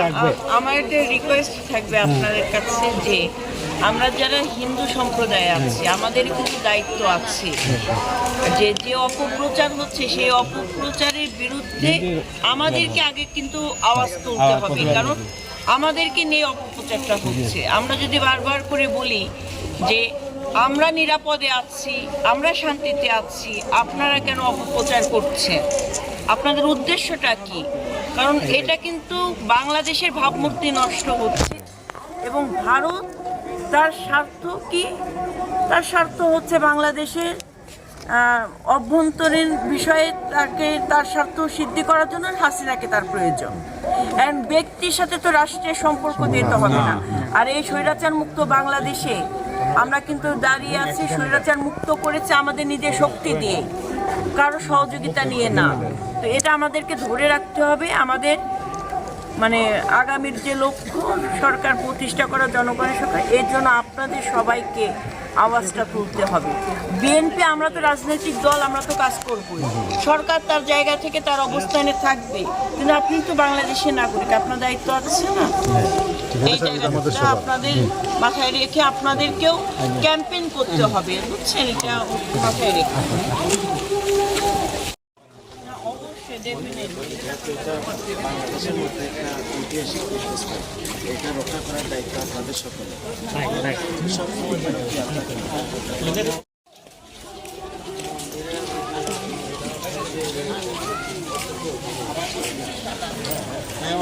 লাগবে? আমার একটা রিকোয়েস্ট থাকবে আপনাদের কাছে যে আমরা যারা হিন্দু সম্প্রদায় আছি আমাদের কিন্তু দায়িত্ব আছে। যে যে অপপ্রচার হচ্ছে সেই অপপ্রচারের বিরুদ্ধে আমাদেরকে আগে কিন্তু আওয়াজ তুলতে হবে কারণ আমাদেরকে নিয়ে অপপ্রচারটা হচ্ছে। আমরা যদি বারবার করে বলি যে আমরা নিরাপদে আছি আমরা শান্তিতে আছি আপনারা কেন অপপ্রচার করছেন? আপনাদের উদ্দেশ্যটা কি? কারণ এটা কিন্তু বাংলাদেশের ভাবমূর্তি নষ্ট হচ্ছে। এবং ভারত তার স্বার্থ কি? তার স্বার্থ হচ্ছে বাংলাদেশের অভ্যন্তরীণ বিষয়ে তাকে, তার স্বার্থ সিদ্ধি করার জন্য হাসিনাকে তার প্রয়োজন। অ্যান্ড ব্যক্তির সাথে তো রাষ্ট্রের সম্পর্ক দিতে হবে না। আর এই স্বৈরাচার মুক্ত বাংলাদেশে আমরা কিন্তু দাঁড়িয়ে আছি, স্বৈরাচার মুক্ত করেছে আমাদের নিজের শক্তি দিয়ে। কারও সহযোগিতা নিয়ে না। তো এটা আমাদেরকে ধরে রাখতে হবে। আমাদের মানে আগামীর যে লক্ষ্য সরকার প্রতিষ্ঠা করা জনগণের সরকার এর জন্য আপনাদের সবাইকে আওয়াজটা তুলতে হবে। বিএনপি আমরা তো রাজনৈতিক দল আমরা তো কাজ করবই। সরকার তার জায়গা থেকে তার অবস্থানে থাকবে। কিন্তু আপনি তো বাংলাদেশের নাগরিক আপনার দায়িত্ব আছে না? এই জায়গাটা আপনাদের মাথায় রেখে আপনাদেরকেও ক্যাম্পেইন করতে হবে বুঝছেন? এটা মাথায় রেখে। অবশ্যই definitely। এটা বাংলাদেশের মধ্যে একটা ঐতিহাসিক প্রতিষ্ঠান এটা রক্ষা করার দায়িত্ব আপনাদের সকলে হ্যাঁ